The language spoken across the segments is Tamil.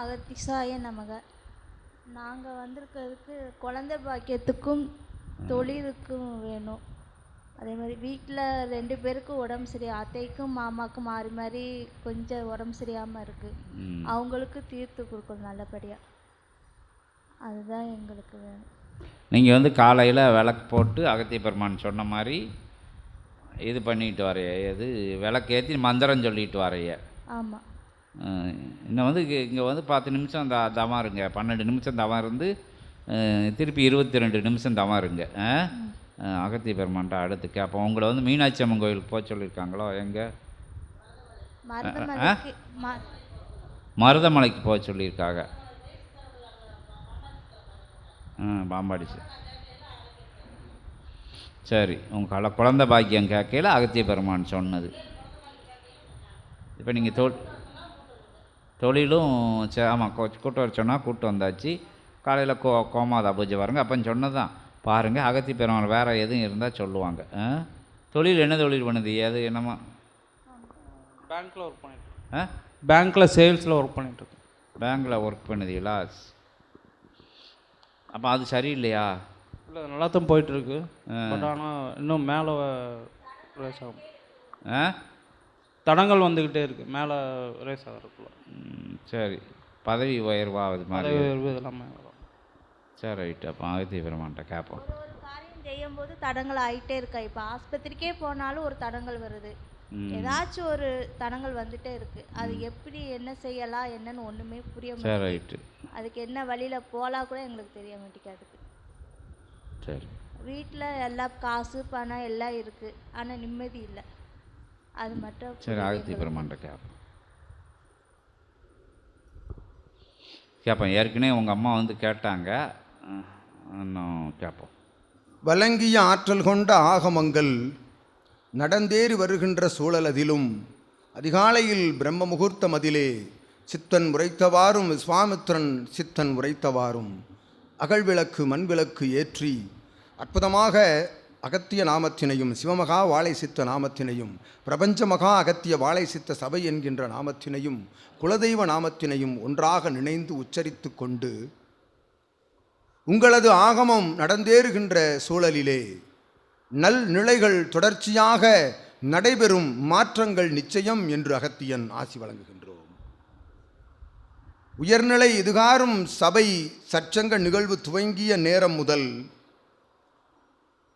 அகத்திசாய நமக. நாங்கள் வந்திருக்கிறதுக்கு குழந்தை பாக்கியத்துக்கும் தொழிலுக்கும் வேணும். அதே மாதிரி வீட்டில் ரெண்டு பேருக்கும் உடம்பு சரியா அத்தைக்கும் மாமாக்கும் மாறி மாறி கொஞ்சம் உடம்பு சரியாமல் இருக்குது. அவங்களுக்கு தீர்த்து கொடுக்கணும் நல்லபடியாக அதுதான் எங்களுக்கு வேணும். நீங்கள் வந்து காலையில் விளக்கு போட்டு அகத்திய பெருமான் சொன்ன மாதிரி இது பண்ணிட்டு வரைய. எது விளக்கு ஏற்றி மந்திரம் சொல்லிட்டு வரைய. ஆமாம் இன்னும் வந்து இங்கே வந்து பத்து நிமிஷம் த தவம் இருங்க. பன்னெண்டு நிமிஷம் தவம் இருந்து திருப்பி இருபத்தி ரெண்டு நிமிஷம் தவம் இருங்க. அகத்திய பெருமான்ட்ட அடுத்து கேட்போம் உங்களை வந்து மீனாட்சி அம்மன் கோயிலுக்கு போக சொல்லியிருக்காங்களோ? எங்கே? மருதமலைக்கு போக சொல்லியிருக்காங்க. ம் பாம்பாடி சார். உங்கள் கல குழந்த பாக்கியம் கேட்கையில் அகத்திய பெருமான் சொன்னது. இப்போ நீங்கள் தொ தொழிலும் சே ஆமாம் கூட்டு வர சொன்னால் கூட்டு வந்தாச்சு. காலையில் கோ கோமாதா பூஜை வருங்க அப்போ சொன்னதான் பாருங்கள் அகத்திய பெருமாள் வேறு எதுவும் இருந்தால் சொல்லுவாங்க. ஆ? தொழில் என்ன தொழில் பண்ணுது? ஏது என்னமா? பேங்க்கில் ஒர்க் பண்ணிட்டு ஆ? பேங்க்கில் சேல்ஸில் ஒர்க் பண்ணிட்டு பேங்க்கில் ஒர்க் பண்ணுதீங்களா? அப்போ அது சரியில்லையா? இல்லை நல்லா தான் போயிட்டுருக்கு. பட் ஆனால் இன்னும் மேலே ரேஸ் ஆகும். ஆ? தடங்கள் வந்துக்கிட்டே இருக்கு. மேலே ரேஸ் ஆகிறதுக்குள்ள. சரி. பதவி உயர்வாவது மாதிரி. பதவி உயர்வு இதெல்லாமே வரும். சரி ரைட்டு அப்போ அகத்திய பெருமான்ட்ட கேட்போம் ஒரு காரியம் செய்யும்போது தடங்கள் ஆயிட்டே இருக்கா? இப்போ ஆஸ்பத்திரிக்கே போனாலும் ஒரு தடங்கள் வருது. ஏதாச்சும் ஒரு தடங்கள் வந்துட்டே இருக்கு. அது எப்படி என்ன செய்யலாம் என்னன்னு ஒண்ணுமே புரிய சரி மாட்டேங்குது. ரைட்டு அதுக்கு என்ன வழியில போலாம் கூட எங்களுக்கு தெரிய மாட்டேங்குது. சரி. வீட்டில் எல்லாம் காசு பணம் எல்லாம் இருக்கு. ஆனா நிம்மதி இல்லை. அது மட்டும் சரி எங்களுக்கு. பெருமான்ட்ட கேட்போம் கேட்போம் ஏற்கனவே உங்கள் அம்மா வந்து கேட்டாங்க. இன்னும் கேட்போம் வழங்கிய ஆற்றல் கொண்ட ஆகமங்கள் நடந்தேறி வருகின்ற சூழலதிலும் அதிகாலையில் பிரம்ம முகூர்த்தம் அதிலே சித்தன் உரைத்தவாறும் விஸ்வாமித்திரன் சித்தன் உரைத்தவாறும் அகழ்விளக்கு மண்விளக்கு ஏற்றி அற்புதமாக அகத்திய நாமத்தினையும் சிவமகா வாழை சித்த நாமத்தினையும் பிரபஞ்ச மகா அகத்திய வாழை சித்த சபை என்கின்ற நாமத்தினையும் குலதெய்வ நாமத்தினையும் ஒன்றாக நினைந்து உச்சரித்து கொண்டு உங்களது ஆகமம் நடந்தேறுகின்ற சூழலிலே நல் நிலைகள் தொடர்ச்சியாக நடைபெறும் மாற்றங்கள் நிச்சயம் என்று அகத்தியன் ஆசி வழங்குகின்றோம். உயர்நிலை இதுகாரும் சபை சற்சங்க நிகழ்வு துவங்கிய நேரம் முதல்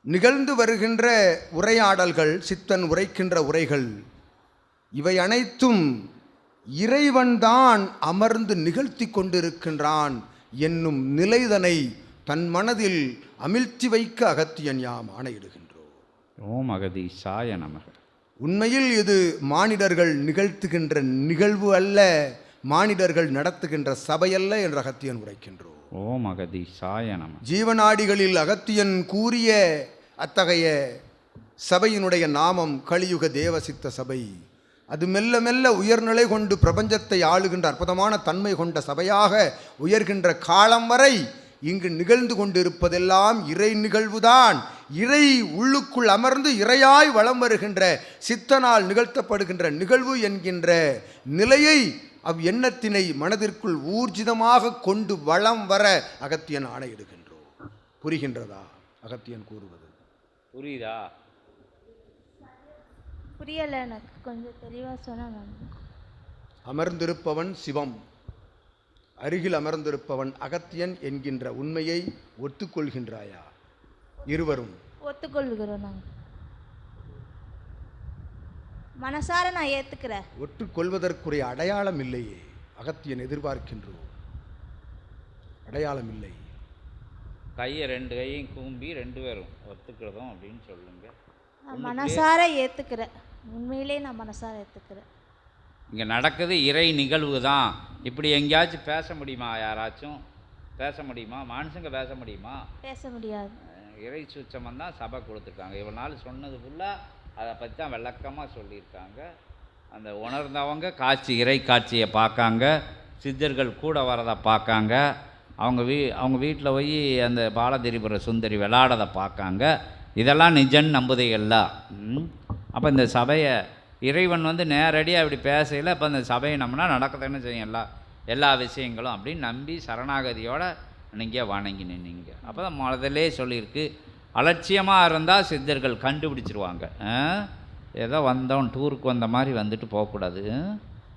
நிகழ்ந்து வருகின்ற உரையாடல்கள் சித்தன் உரைக்கின்ற உரைகள் இவை அனைத்தும் இறைவன்தான் அமர்ந்து நிகழ்த்தி கொண்டிருக்கின்றான் என்னும் நிலைதனை தன் மனதில் அமிழ்த்தி வைக்க அகத்தியன் யாம் ஆணையிடுகின்றோம் ஓம் அகதீஷாய நமக. உண்மையில் இது மானிடர்கள் நிகழ்த்துகின்ற நிகழ்வு அல்ல மானிடர்கள் நடத்துகின்ற சபையல்ல என்று அகத்தியன் உரைக்கின்றோம். ஓம் அகதி சாயனம் ஜீவநாடிகளில் அகத்தியன் கூறிய அத்தகைய சபையினுடைய நாமம் கலியுக தேவசித்த சபை. அது மெல்ல மெல்ல உயர்நிலை கொண்டு பிரபஞ்சத்தை ஆளுகின்ற அற்புதமான தன்மை கொண்ட சபையாக உயர்கின்ற காலம் வரை இங்கு நிகழ்ந்து கொண்டிருப்பதெல்லாம் இறை நிகழ்வுதான் இறை உள்ளுக்குள் அமர்ந்து இறையாய் வலம் வருகின்ற சித்தனால் நிகழ்த்தப்படுகின்ற நிகழ்வு என்கின்ற நிலையை அவ் எண்ணத்தினை மனதிற்குள் ஊர்ஜிதமாக கொண்டு வளம் வர அகத்தியன் ஆணையிடுகின்றோம். புரிகின்றதா? அகத்தியன் கூறுவது. புரியுதா? புரியல எனக்கு கொஞ்சம் தெளிவா சொன்னா நல்லா அமர்ந்திருப்பவன் சிவம். அருகில் அமர்ந்திருப்பவன் அகத்தியன் என்கின்ற உண்மையை ஒத்துக்கொள்கின்றாயா? இருவரும். ஒத்துக்கொள்கிறோம். நாங்க மனசார நான் ஏத்துக்கிறேன். ஒற்றுக்கொள்வதற்குரிய அடையாளம் இல்லையே அகத்தியன் எதிர்பார்க்கின்றோம். அடையாளம் இல்லை. கையை ரெண்டு கையும் கூம்பி ரெண்டு பேரும் ஒத்துக்கிறதும் அப்படின்னு சொல்லுங்க. நான் மனசார ஏத்துக்கிறேன். உண்மையிலே நான் மனசார ஏத்துக்கிறேன். இங்கே நடக்குது இறை நிகழ்வு தான். இப்படி எங்கேயாச்சும் பேச முடியுமா யாராச்சும்? பேச முடியுமா? மனுஷங்க பேச முடியுமா? பேச முடியாது. இறை சுச்சமம் தான் சபை கொடுத்துருக்காங்க. இவ்வளோ நாள் சொன்னது ஃபுல்லாக அதை பற்றி தான் விளக்கமாக சொல்லியிருக்காங்க. அந்த உணர்ந்தவங்க காட்சி இறை காட்சியை பார்க்காங்க. சித்தர்கள் கூட வரதை பார்க்காங்க. அவங்க வீ அவங்க வீட்டில் போய் அந்த பாலதிரிபுர சுந்தரி விளாடதை பார்க்காங்க. இதெல்லாம் நிஜன் நம்புதையெல்லாம் அப்போ இந்த சபையை இறைவன் வந்து நேரடியாக அப்படி பேசையில் அப்போ அந்த சபையை நம்மனா செய்யும்? செய்யும்ல எல்லா விஷயங்களும் அப்படின்னு நம்பி சரணாகதியோட நீங்கள் வணங்கி நின்னீங்க. அப்போ தான் முதலே சொல்லியிருக்கு அலட்சியமாக இருந்தால் சித்தர்கள் கண்டுபிடிச்சிருவாங்க. ஆ? ஏதோ வந்தோம் டூருக்கு வந்த மாதிரி வந்துட்டு போகக்கூடாது.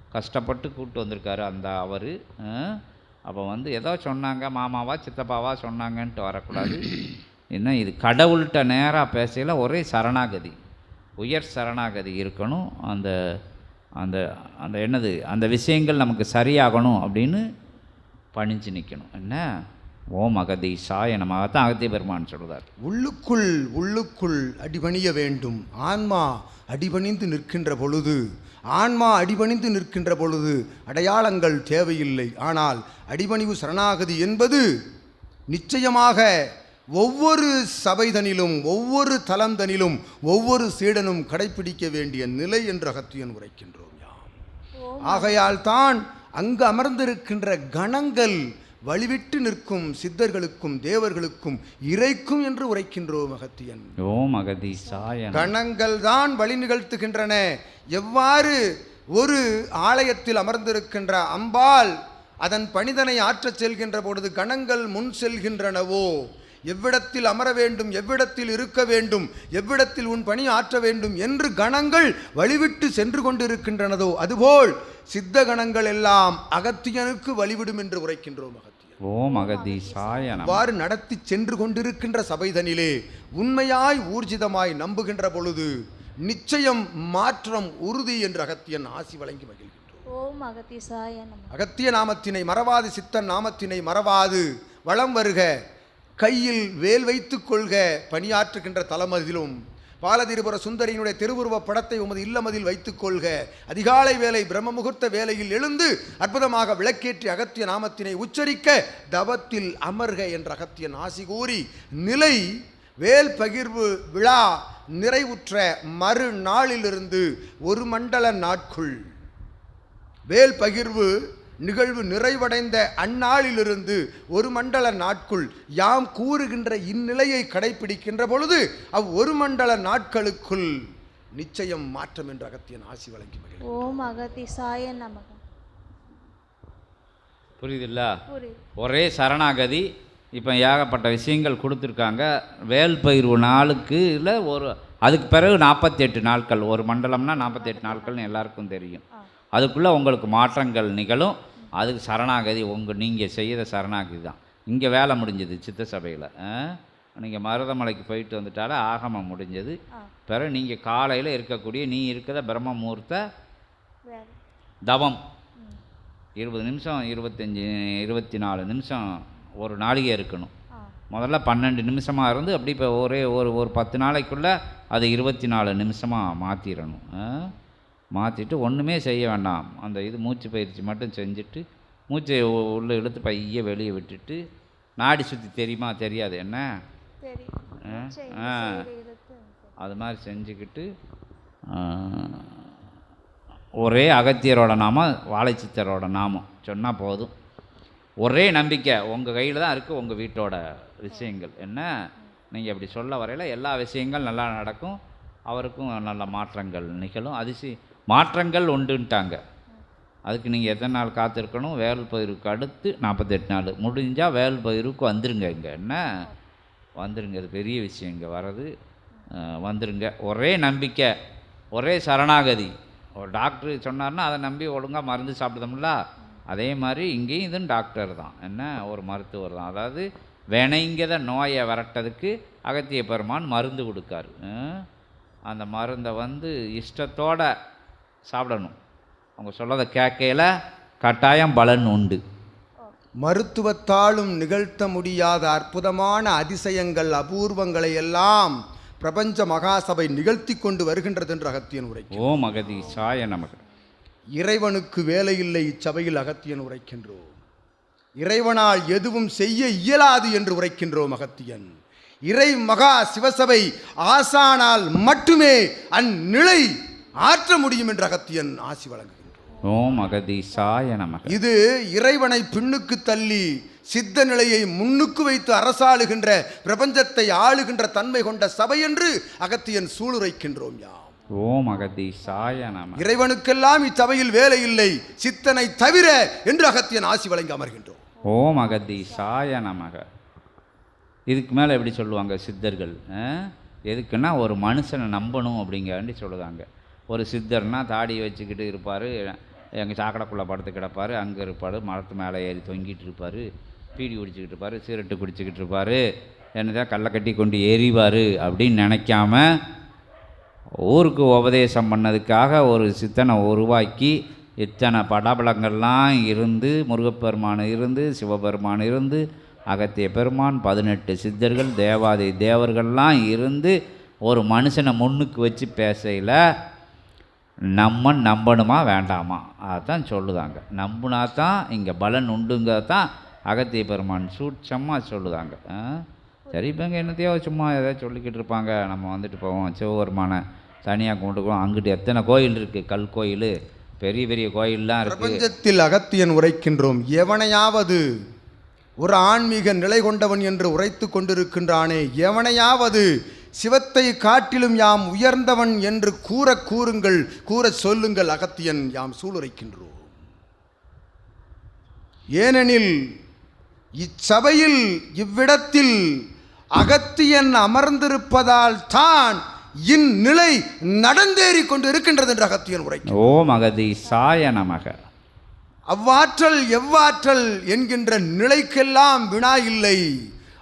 கஷ்டப்பட்டு கூப்பிட்டு வந்திருக்காரு அந்த அவர். அப்போ வந்து ஏதோ சொன்னாங்க மாமாவா சித்தப்பாவா சொன்னாங்கன்ட்டு வரக்கூடாது. இன்னும் இது கடவுள்கிட்ட நேராக பேசையில் ஒரே சரணாகதி. உயர் சரணாகதி இருக்கணும். அந்த அந்த அந்த என்னது அந்த விஷயங்கள் நமக்கு சரியாகணும் அப்படின்னு பணிஞ்சு நிற்கணும் என்ன? ஓம் அகதீஷாய நமக தான் அகத்திய பெருமான் சொல்கிறார் உள்ளுக்குள் உள்ளுக்குள் அடிபணிய வேண்டும். ஆன்மா அடிபணிந்து நிற்கின்ற பொழுது ஆன்மா அடிபணிந்து நிற்கின்ற பொழுது அடையாளங்கள் தேவையில்லை. ஆனால் அடிபணிவு சரணாகதி என்பது நிச்சயமாக ஒவ்வொரு சபைதனிலும் ஒவ்வொரு தலந்தனிலும் ஒவ்வொரு சீடனும் கடைப்பிடிக்க வேண்டிய நிலை என்று அகத்தியன் உரைக்கின்றோம். யாம். ஆகையால் தான் அங்கு அமர்ந்திருக்கின்ற கணங்கள் வழிவிட்டு நிற்கும் சித்தர்களுக்கும் தேவர்களுக்கும் இறைக்கும் என்று உரைக்கின்றோம் அகத்தியன் ஓம் அகதீஷாய நமக. கணங்கள் தான் வழி நிகழ்த்துகின்றன. எவ்வாறு ஒரு ஆலயத்தில் அமர்ந்திருக்கின்ற அம்பாள் அதன் பணிதனை ஆற்றச் செல்கின்ற பொழுது கணங்கள் முன் செல்கின்றனவோ? எவ்விடத்தில் அமர வேண்டும் எவ்விடத்தில் இருக்க வேண்டும் எவ்விடத்தில் உன் பணி ஆற்ற வேண்டும் என்று கணங்கள் வழிவிட்டு சென்று கொண்டிருக்கின்றனதோ அதுபோல் சித்த கணங்கள் எல்லாம் அகத்தியனுக்கு வழிவிடும் என்று உரைக்கின்றோம் அகத்தியன் ஓம் அகதீஷாய நமக. அவ்வாறு நடத்தி சென்று கொண்டிருக்கின்ற சபைதனிலே உண்மையாய் ஊர்ஜிதமாய் நம்புகின்ற பொழுது நிச்சயம் மாற்றம் உறுதி என்று அகத்தியன் ஆசி வழங்கி மகிழ்கின்றோம் ஓம் அகத்திசாய நம அகத்திய நாமத்தினை மறவாது சித்தன் நாமத்தினை மறவாது வளம் வருக கையில் வேல் வைத்துக் கொள்க பணியாற்றுகின்ற தலமதிலும் பாலதிரிபுர சுந்தரியினுடைய திருவுருவ படத்தை உமது இல்லமதில் வைத்துக் கொள்க அதிகாலை வேலை பிரம்ம முகூர்த்த வேலையில் எழுந்து அற்புதமாக விளக்கேற்றி அகத்திய நாமத்தினை உச்சரிக்க தவத்தில் அமர்க என்ற அகத்தியன் ஆசி கூறி நிலை வேல் பகிர்வு விழா நிறைவுற்ற மறுநாளிலிருந்து ஒரு மண்டல நாட்குள். வேல் பகிர்வு நிகழ்வு நிறைவடைந்த அந்நாளிலிருந்து ஒரு மண்டல நாட்குள் யாம் கூறுகின்ற இந்நிலையை கடைபிடிக்கின்ற பொழுது அவ் ஒரு மண்டல நாட்களுக்குள் நிச்சயம் மாற்றம் என்ற அகத்தியன் ஆசி வழங்கி. ஓம் அகத்திசாய நமக. புரியுதுல்ல? புரியுது. ஒரே சரணாகதி இப்போ ஏகப்பட்ட விஷயங்கள் கொடுத்துருக்காங்க. வேல் பயிர்வு நாளுக்கு இல்லை ஒரு அதுக்கு பிறகு நாற்பத்தெட்டு நாட்கள் ஒரு மண்டலம்னா நாற்பத்தெட்டு நாட்கள்னு எல்லாருக்கும் தெரியும். அதுக்குள்ளே உங்களுக்கு மாற்றங்கள் நிகழும். அதுக்கு சரணாகதி உங்கள் நீங்கள் செய்கிற சரணாகதி தான். இங்கே வேலை முடிஞ்சது சித்த சபையில். நீங்கள் மருதமலைக்கு போயிட்டு வந்துட்டாலே ஆகமம் முடிஞ்சது. ஆ. பிறகு நீங்கள் காலையில் இருக்கக்கூடிய நீ இருக்கிற பிரம்ம முகூர்த்த தவம். இருபது நிமிஷம் இருபத்தஞ்சி இருபத்தி நாலு நிமிஷம் ஒரு நாளிகை இருக்கணும். ஆ. முதல்ல பன்னெண்டு நிமிஷமாக இருந்து அப்படி இப்போ ஒரே ஒரு ஒரு பத்து நாளைக்குள்ளே அது இருபத்தி நாலு நிமிஷமாக மாற்றிடணும் மாற்றிட்டு ஒன்றுமே செய்ய வேண்டாம். அந்த இது மூச்சு பயிற்சி மட்டும் செஞ்சுட்டு மூச்சை உள்ளே இழுத்து பைய வெளியே விட்டுட்டு நாடி சுற்றி தெரியுமா தெரியாது என்ன. அது மாதிரி செஞ்சுக்கிட்டு ஒரே அகத்தியரோட நாமம் வாழைச்சித்தரோட நாமம். சொன்னால் போதும். ஒரே நம்பிக்கை. உங்கள் கையில் தான் இருக்குது உங்கள் வீட்டோட விஷயங்கள். என்ன? நீங்கள் அப்படி சொல்ல வரையில் எல்லா விஷயங்கள் நல்லா நடக்கும். அவருக்கும் நல்ல மாற்றங்கள் நிகழும். அதிசி மாற்றங்கள் உண்டுன்ட்டாங்க. அதுக்கு நீங்கள் எத்தனை நாள் காத்திருக்கணும்? வேல் பயிருக்கு அடுத்து நாற்பத்தெட்டு நாள். முடிஞ்சால் வேல் பயிருக்கு வந்துருங்க. இங்கே என்ன? வந்துருங்க. அது பெரிய விஷயம். இங்கே வர்றது வந்துருங்க. ஒரே நம்பிக்கை. ஒரே சரணாகதி. ஒரு டாக்டர் சொன்னார்னா அதை நம்பி ஒழுங்காக மருந்து சாப்பிடுதோம்ல? அதே மாதிரி இங்கேயும் இதுவும் டாக்டர் தான். என்ன? ஒரு மருத்துவர் தான். அதாவது வினைங்கத நோயை விரட்டதுக்கு அகத்திய பெருமான் மருந்து கொடுக்காரு. அந்த மருந்தை வந்து இஷ்டத்தோட சாப்பிடணும். அவங்க சொல்லதை கேட்கையில கட்டாயம் பலன் உண்டு. மருத்துவத்தாலும் நிகழ்த்த முடியாத அற்புதமான அதிசயங்கள் அபூர்வங்களை எல்லாம் பிரபஞ்ச மகாசபை நிகழ்த்தி கொண்டு வருகின்றது என்று அகத்தியன் உரைக்கும் ஓம் அகதி சாய நமக்கு இறைவனுக்கு வேலையில்லை இச்சபையில் அகத்தியன் உரைக்கின்றோம். இறைவனால் எதுவும் செய்ய இயலாது என்று உரைக்கின்றோம் அகத்தியன். இறை மகா சிவசபை ஆசானால் மட்டுமே அந்நிலை ஆற்ற முடியும் என்று அகத்தியன் ஆசி வழங்குகின்றோம் ஓம் அகதி சாய நமக. இது இறைவனை பின்னுக்கு தள்ளி சித்த நிலையை முன்னுக்கு வைத்து அரசாளுகின்ற பிரபஞ்சத்தை ஆளுகின்ற தன்மை கொண்ட சபை என்று அகத்தியன் சூளுரைக்கின்றோம் யாம். ஓம் அகதீசாய நம இறைவனுக்கெல்லாம் இச்சபையில் வேலை இல்லை சித்தனை தவிர என்று அகத்தியன் ஆசி வழங்கி அமர்கின்றோம். ஓம் அகதீசாய நமக. இதுக்கு மேலே எப்படி சொல்லுவாங்க சித்தர்கள்? எதுக்குன்னா ஒரு மனுஷனை நம்பணும் அப்படிங்காண்டி சொல்லுவாங்க. ஒரு சித்தர்னா தாடி வச்சுக்கிட்டு இருப்பார். எங்கள் சாக்கடைக்குள்ளே படுத்து கிடப்பார். அங்கே இருப்பார். மரத்து மேலே ஏறி தொங்கிட்டு இருப்பார். பீடி குடிச்சிக்கிட்டு இருப்பார். சீரட்டு குடிச்சிக்கிட்டு இருப்பார். என்னதான் கல்லை கட்டி கொண்டு எறிவார் அப்படின்னு நினைக்காம ஊருக்கு உபதேசம் பண்ணதுக்காக ஒரு சித்தனை உருவாக்கி இத்தனை படபலங்கள்லாம் இருந்து முருகப்பெருமான் இருந்து சிவபெருமான் இருந்து அகத்திய பெருமான் பதினெட்டு சித்தர்கள் தேவாதி தேவர்கள்லாம் இருந்து ஒரு மனுஷனை முன்னுக்கு வச்சு பேசையில் நம்ம நம்பணுமா வேண்டாமா? அதுதான் சொல்லுதாங்க. நம்புனா தான் இங்கே பலன் உண்டுங்கிறத தான் அகத்திய பெருமான் சூட்சமாக சொல்லுதாங்க. ஆ? சரி இப்போங்க என்னத்தையோ சும்மா ஏதாவது சொல்லிக்கிட்டு இருப்பாங்க. நம்ம வந்துட்டு போவோம். சிவபெருமானை தனியாக கும்பிட்டுக்குவோம். அங்கிட்டு எத்தனை கோயில் இருக்குது கல் கோயில் பெரிய பெரிய கோயிலெலாம் இருக்குது பிரபஞ்சத்தில் அகத்தியன் உரைக்கின்றோம். எவனையாவது? ஒரு ஆன்மீக நிலை கொண்டவன் என்று உரைத்து கொண்டிருக்கின்றானே. எவனையாவது? சிவத்தை காட்டிலும் யாம் உயர்ந்தவன் என்று கூற கூறுங்கள் கூற சொல்லுங்கள் அகத்தியன் யாம் சூளுரைக்கின்றோம். ஏனெனில் இச்சபையில் இவ்விடத்தில் அகத்தியன் அமர்ந்திருப்பதால் தான் இந்நிலை நடந்தேறிக் கொண்டு இருக்கின்றது என்று அகத்தியன் உரை ஓம் அகதீசாய நமக. அவ்வாற்றல் எவ்வாற்றல் என்கின்ற நிலைக்கெல்லாம் வினா இல்லை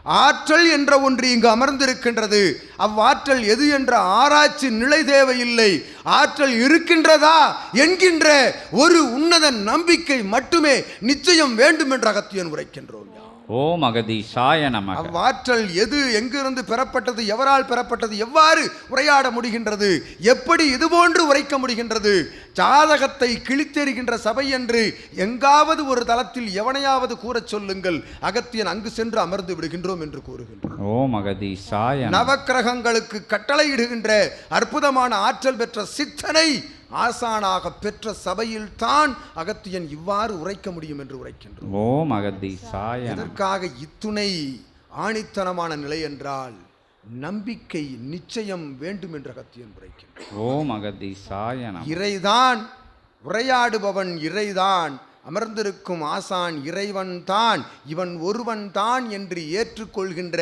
ஆற்றல் என்ற ஒன்று இங்கு அமர்ந்திருக்கின்றது. அவ்வாற்றல் எது என்ற ஆராய்ச்சி நிலை தேவையில்லை. ஆற்றல் இருக்கின்றதா என்கின்ற ஒரு உன்னத நம்பிக்கை மட்டுமே நிச்சயம் வேண்டும் என்று அகத்தியன் உரைக்கின்றோம். ஓம் அகதீசாய நமக. அவ்வாற்றல் எது எங்கிருந்து பெறப்பட்டது எவரால் பெறப்பட்டது எவ்வாறு உரையாட முடிகின்றது எப்படி இதுபோன்று உரைக்க முடிகின்றது ஜாதகத்தை கிழித்தெறிகின்ற சபை என்று எங்காவது ஒரு தளத்தில் எவனையாவது கூறச் சொல்லுங்கள் அகத்தியன் அங்கு சென்று அமர்ந்து விடுகின்றோம் என்று கூறுகின்றோம். ஓம் அகதீசாய நமக. நவக்கிரகங்களுக்கு கட்டளையிடுகின்ற அற்புதமான ஆற்றல் பெற்ற சித்தனை ஆசானாக பெற்ற சபையில்தான் அகத்தியன் இவ்வாறு உரைக்க முடியும் என்று உரைக்கின்றோம். ஓம் அகதீசாய நமக எதற்காக இத்துணை ஆணித்தனமான நிலை என்றால் நம்பிக்கை நிச்சயம் வேண்டும் என்ற அகத்தியன் உரைக்கின்றார் ஓம் அகதீசாய நமக இறைதான் உரையாடுபவன் இறைதான் அமர்ந்திருக்கும் ஆசான் இறைவன் தான் இவன் ஒருவன் தான் என்று ஏற்றுக்கொள்கின்ற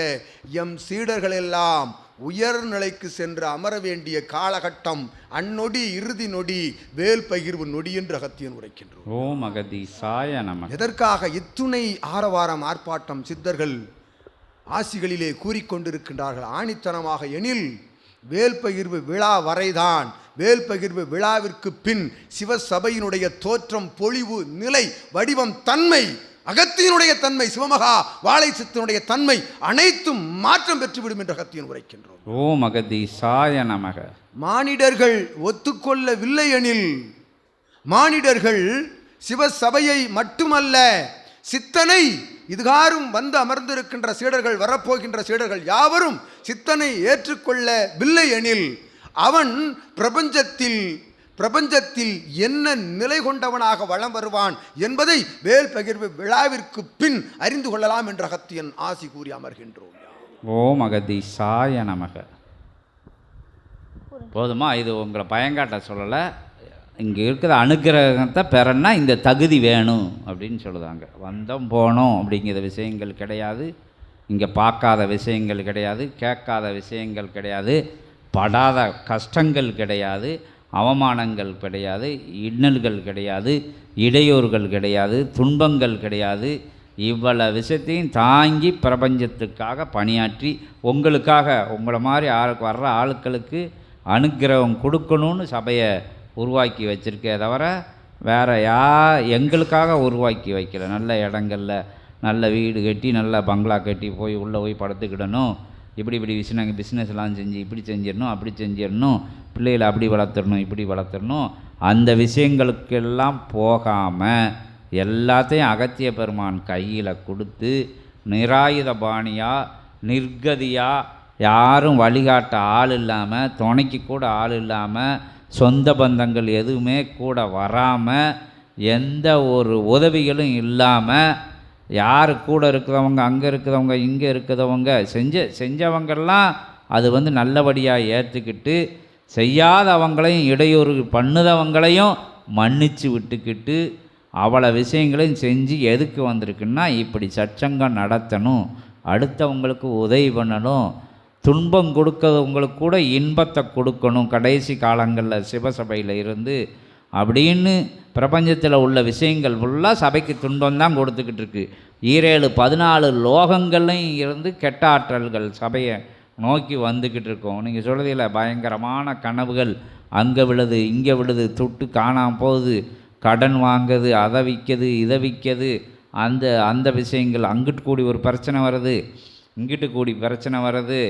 எம் சீடர்களெல்லாம் உயர்நிலைக்கு சென்று அமர வேண்டிய காலகட்டம் அந்நொடி இறுதி நொடி வேல் பகிர்வு நொடி என்று அகத்தியன் உரைக்கின்றோம் ஓம் அகதீசாய நமக எதற்காக இத்துணை ஆரவாரம் ஆர்ப்பாட்டம் சித்தர்கள் ஆசிகளிலே கூறிக்கொண்டிருக்கின்றார்கள்? ஆணித்தனமாக எனில் வேல்பகிர்வு விழா வரைதான் வேல்பகிர்வு விழாவிற்கு பின் சிவசபையினுடைய தோற்றம் பொலிவு நிலை வடிவம் தன்மை அகத்தியனுடைய தன்மை சிவமகா வாழை சித்தனுடைய தன்மை அனைத்தும் மாற்றம் பெற்றுவிடும் என்று அகத்தியன் உரைக்கின்றோம் ஓம் அகதீசாய நமக. மானிடர்கள் ஒத்துக்கொள்ளவில்லை எனில் மானிடர்கள் சிவசபையை மட்டுமல்ல சித்தனை இதுகாரும் வந்து அமர்ந்திருக்கின்ற சீடர்கள் வரப்போகின்ற சீடர்கள் யாவரும் சித்தனை ஏற்றுக்கொள்ளவில்லை எனில் அவன் பிரபஞ்சத்தில் பிரபஞ்சத்தில் என்ன நிலை கொண்டவனாக வளம் வருவான் என்பதை வேல் பகிர்வு விழாவிற்கு பின் அறிந்து கொள்ளலாம் என்ற அகத்தியன் ஆசி கூறி அமர்கின்றோம். ஓம் அகதீசாய நமக. போதுமா? இது உங்களை பயங்காட்ட சொல்லலை. இங்கே இருக்கிற அனுக்கிரகத்தை பெறன்னா இந்த தகுதி வேணும் அப்படின்னு சொல்லுதாங்க. வந்தோம் போனோம் அப்படிங்கிற விஷயங்கள் கிடையாது. இங்கே பார்க்காத விஷயங்கள் கிடையாது. கேட்காத விஷயங்கள் கிடையாது. படாத கஷ்டங்கள் கிடையாது. அவமானங்கள் கிடையாது இன்னல்கள் கிடையாது இடையூறுகள் கிடையாது துன்பங்கள் கிடையாது. இவ்வளவு விஷயத்தையும் தாங்கி பிரபஞ்சத்துக்காக பணியாற்றி உங்களுக்காக உங்களை மாதிரி ஆளுக்கு வர்ற ஆளுக்களுக்கு அனுக்கிரகம் கொடுக்கணும்னு சபையை உருவாக்கி வச்சுருக்கே தவிர வேறு யா எங்களுக்காக உருவாக்கி வைக்கல. நல்ல இடங்களில் நல்ல வீடு கட்டி நல்ல பங்களா கட்டி போய் உள்ளே போய் படுத்துக்கிடணும். இப்படி இப்படி பிஸ்னஸ் பிஸ்னஸ்லாம் செஞ்சு இப்படி செஞ்சிடணும் அப்படி செஞ்சிடணும் பிள்ளைகளை அப்படி வளர்த்துடணும் இப்படி வளர்த்துடணும். அந்த விஷயங்களுக்கெல்லாம் போகாமல் எல்லாத்தையும் அகத்திய பெருமான் கையில் கொடுத்து நிராயுத பாணியாக நிர்கதியாக யாரும் வழிகாட்ட ஆள் இல்லாமல் துணைக்கு கூட ஆள் இல்லாமல் சொந்த பந்தங்கள் எதுவுமே கூட வராமல் எந்த ஒரு உதவிகளும் இல்லாமல் யார் கூட இருக்கிறவங்க அங்கே இருக்கிறவங்க இங்கே இருக்கிறவங்க செஞ்ச செஞ்சவங்கெல்லாம் அது வந்து நல்லபடியாக ஏற்றுக்கிட்டு செய்யாதவங்களையும் இடையூறு பண்ணுதவங்களையும் மன்னிச்சு விட்டுக்கிட்டு அவ்வளோ விஷயங்களையும் செஞ்சு எதுக்கு வந்திருக்குன்னா இப்படி சச்சங்கம் நடத்தணும் அடுத்தவங்களுக்கு உதவி பண்ணணும் துன்பம் கொடுக்கறவங்களுக்கு கூட இன்பத்தை கொடுக்கணும். கடைசி காலங்களில் சிவசபையில் இருந்து அப்படின்னு பிரபஞ்சத்தில் உள்ள விஷயங்கள் ஃபுல்லாக சபைக்கு துன்பம் தான் கொடுத்துக்கிட்டு இருக்கு. ஈரேழு பதினாலு லோகங்கள்லையும் இருந்து கெட்ட ஆற்றல்கள் சபையை நோக்கி வந்துக்கிட்டு இருக்கோம். நீங்கள் சொல்கிறதில்ல பயங்கரமான கனவுகள். அங்கே விழுது இங்கே விழுது தொட்டு காணாம போகுது. கடன் வாங்குது அதை விற்கிறது இதை விற்கிறது அந்த அந்த விஷயங்கள் அங்கிட்டு கூடி ஒரு பிரச்சனை வருது. இங்கிட்டு கூடி பிரச்சனை வருது.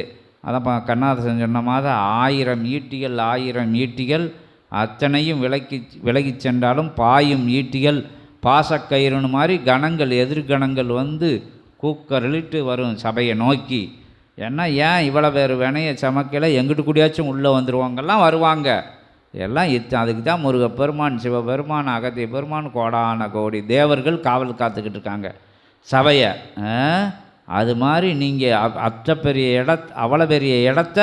அதான் பா கண்ணாதசன் சொன்ன மாதிரி ஆயிரம் ஈட்டிகள் ஆயிரம் ஈட்டிகள் அத்தனையும் விலக்கி விலகிச் சென்றாலும் பாயும் ஈட்டிகள் பாசக்கயிறுனு மாதிரி கணங்கள் எதிர்கணங்கள் வந்து கூக்கரளிட்டு வரும் சபையை நோக்கி. ஏன்னா ஏன் இவ்வளோ பேர் வினைய சமைக்கல? எங்கிட்டு கூடியாச்சும் உள்ளே வந்துடுவாங்கெல்லாம் வருவாங்க. எல்லாம் இத்த அதுக்கு தான் முருகப்பெருமான் சிவபெருமான் அகத்திய பெருமான் கோடான கோடி தேவர்கள் காவல் காத்துக்கிட்டு இருக்காங்க. சபையை அது மாதிரி நீங்கள் அத்த பெரிய இட அவ்வளோ பெரிய இடத்த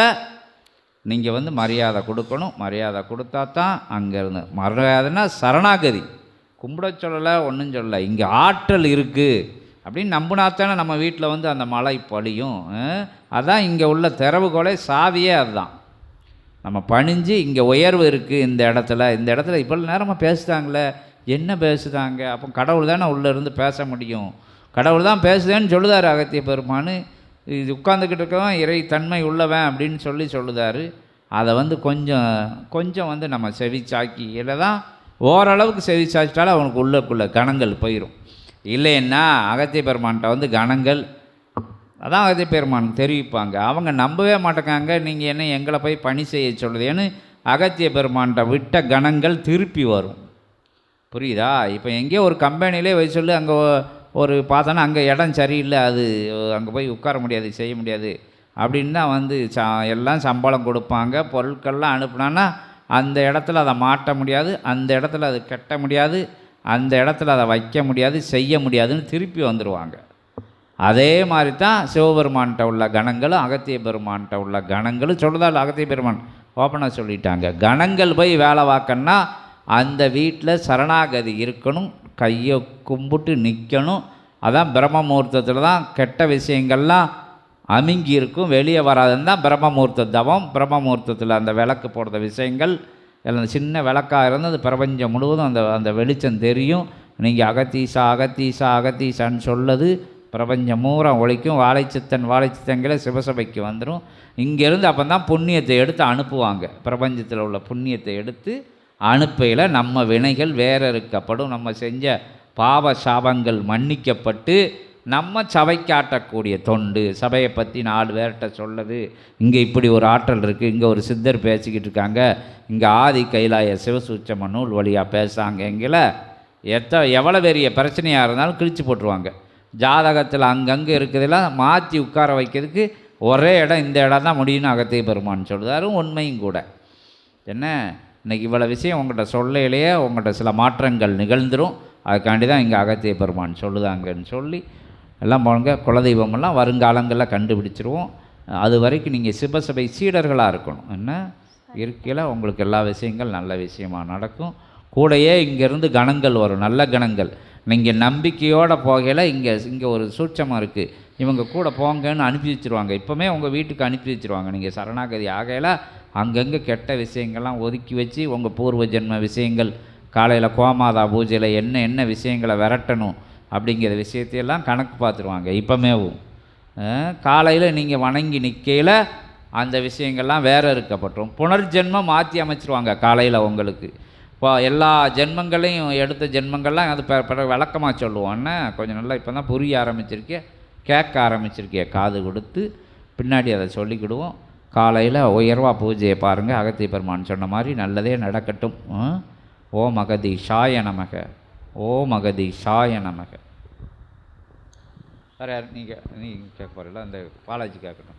நீங்கள் வந்து மரியாதை கொடுக்கணும் மரியாதை கொடுத்தா தான் அங்கேருந்து மரியாதைன்னா சரணாகதி. கும்பிட சொல்லலை ஒன்றும் சொல்லலை. இங்கே ஆற்றல் இருக்குது அப்படின்னு நம்பினாத்தானே நம்ம வீட்டில் வந்து அந்த மழை பழியும் அதுதான் அதான் இங்கே உள்ள திறவுகோலை சாவியே அதுதான். நம்ம பணிஞ்சு இங்கே உயர்வு இருக்குது இந்த இடத்துல. இந்த இடத்துல இவ்வளோ நேரமாக பேசுதாங்களே? என்ன பேசுதாங்க? அப்போ கடவுள் தானே உள்ளே இருந்து பேச முடியும். கடவுள் தான் பேசுதேன்னு சொல்லுதார் அகத்திய பெருமானு. இது உட்காந்துக்கிட்டு இருக்கவன் இறை தன்மை உள்ளவன் அப்படின்னு சொல்லி சொல்லுதாரு. அதை வந்து கொஞ்சம் கொஞ்சம் வந்து நம்ம செவிச்சாக்கி இல்லை தான் ஓரளவுக்கு செவிச்சாச்சிட்டாலும் அவனுக்கு உள்ளக்குள்ளே கணங்கள் போயிடும் இல்லைன்னா அகத்திய பெருமான்கிட்ட வந்து கணங்கள் அதான் அகத்திய பெருமான் தெரிவிப்பாங்க. அவங்க நம்பவே மாட்டேங்காங்க நீங்கள் என்ன எங்களை போய் பணி செய்ய சொல்லுதேன்னு அகத்திய பெருமான்கிட்ட விட்ட கணங்கள் திருப்பி வரும். புரியுதா? இப்போ எங்கேயோ ஒரு கம்பெனிலே வச்சு சொல்லி அங்கே ஒரு பார்த்தோன்னா அங்கே இடம் சரியில்லை அது அங்கே போய் உட்கார முடியாது செய்ய முடியாது. அப்படின்னா வந்து ச எல்லாம் சம்பளம் கொடுப்பாங்க பொருட்கள்லாம் அனுப்புனான்னா அந்த இடத்துல அதை மாட்ட முடியாது அந்த இடத்துல அது கட்ட முடியாது அந்த இடத்துல அதை வைக்க முடியாது செய்ய முடியாதுன்னு திருப்பி வந்துடுவாங்க அதே மாதிரி தான் சிவபெருமான்கிட்ட உள்ள கணங்களும் அகத்திய பெருமான்கிட்ட உள்ள கணங்களும் சொல்லுதால் அகத்திய பெருமான் ஓப்பனாக சொல்லிட்டாங்க. கணங்கள் போய் வேலை பார்க்கணுன்னா அந்த வீட்டில் சரணாகதி இருக்கணும் கையை கும்பிட்டு நிற்கணும் அதான் பிரம்ம முகூர்த்தத்தில் தான் கெட்ட விஷயங்கள்லாம் அமுங்கி இருக்கும் வெளியே வராதுன்னு தான் பிரம்ம முகூர்த்த தவம். பிரம்ம முகூர்த்தத்தில் அந்த விளக்கு போடுற விஷயங்கள் எல்லாம் சின்ன விளக்காக இருந்து அது பிரபஞ்சம் முழுவதும் அந்த அந்த வெளிச்சம் தெரியும். நீங்கள் அகத்தீசா அகத்தீசா அகத்தீசான்னு சொல்லது பிரபஞ்சம் மூரம் ஒழிக்கும். வாழைச்சித்தன் வாழைச்சித்தங்களே சிவசபைக்கு வந்துடும் இங்கேருந்து அப்போ தான் புண்ணியத்தை எடுத்து அனுப்புவாங்க. பிரபஞ்சத்தில் உள்ள புண்ணியத்தை எடுத்து அனுப்பையில் நம்ம வினைகள் வேற இருக்கப்படும் நம்ம செஞ்ச பாவ சாபங்கள் மன்னிக்கப்பட்டு நம்ம சபைக்காட்டக்கூடிய தொண்டு. சபையை பற்றி நாலு பேர்கிட்ட சொல்லது. இங்கே இப்படி ஒரு ஆற்றல் இருக்குது இங்கே ஒரு சித்தர் பேசிக்கிட்டு இருக்காங்க. இங்கே ஆதி கைலாய சிவசூச்சம நூல் வழியாக பேசுகிறாங்க எங்களை. எத்த எவ்வளோ பெரிய பிரச்சனையாக இருந்தாலும் கிழிச்சு போட்டுருவாங்க. ஜாதகத்தில் அங்கங்கே இருக்கிறதெல்லாம் மாற்றி உட்கார வைக்கிறதுக்கு ஒரே இடம் இந்த இடம் தான் முடியும்னு அகத்திய பெருமான்னு சொல்லுதாரு உண்மையும் கூட. என்ன? இன்னைக்கு இவ்வளோ விஷயம் உங்கள்கிட்ட சொல்லையிலேயே உங்கள்கிட்ட சில மாற்றங்கள் நிகழ்ந்துடும் அதுக்காண்டி தான் இங்கே அகத்திய பெருமான் சொல்லுதாங்கன்னு சொல்லி எல்லாம் போங்க குலதெய்வமெல்லாம் வருங்காலங்களில் கண்டுபிடிச்சிருவோம். அது வரைக்கும் நீங்கள் சிவசபை சீடர்களாக இருக்கணும். என்ன? இருக்கையில் உங்களுக்கு எல்லா விஷயங்கள் நல்ல விஷயமாக நடக்கும். கூடையே இங்கேருந்து கணங்கள் வரும் நல்ல கணங்கள். நீங்கள் நம்பிக்கையோடு போகையில் இங்கே இங்கே ஒரு சூட்சமாக இருக்குது இவங்க கூட போங்கன்னு அனுப்பி வச்சுருவாங்க. இப்போமே உங்கள் வீட்டுக்கு அனுப்பி வச்சுருவாங்க. நீங்கள் சரணாகதி ஆகையில் அங்கங்கே கெட்ட விஷயங்கள்லாம் ஒதுக்கி வச்சு உங்கள் பூர்வ ஜென்ம விஷயங்கள் காலையில் கோமாதா பூஜையில் என்ன என்ன விஷயங்களை விரட்டணும் அப்படிங்கிற விஷயத்தையெல்லாம் கணக்கு பார்த்துருவாங்க இப்போமேவும் காலையில் நீங்கள் வணங்கி நிற்கையில் அந்த விஷயங்கள்லாம் வேற இருக்கப்பட்டோம் புனர்ஜென்மம் மாற்றி அமைச்சிருவாங்க காலையில் உங்களுக்கு. இப்போ எல்லா ஜென்மங்களையும் எடுத்த ஜென்மங்கள்லாம் அது பிறகு விளக்கமாக சொல்லுவோன்னே கொஞ்சம் நல்லா இப்போ தான் புரிய ஆரம்பிச்சிருக்கே கேட்க ஆரம்பிச்சிருக்கே காது கொடுத்து பின்னாடி அதை சொல்லிக்கிடுவோம். காலையில் உயர்வாக பூஜையை பாருங்கள் அகத்திய பெருமான் சொன்ன மாதிரி நல்லதே நடக்கட்டும். ஓ மகதி ஷாய நமக. ஓ மகதி ஷாய நமக. வேறு யார்? நீங்கள் நீங்கள் கேட்க போகிறீங்களா அந்த பாலாஜி கேட்கட்டும்.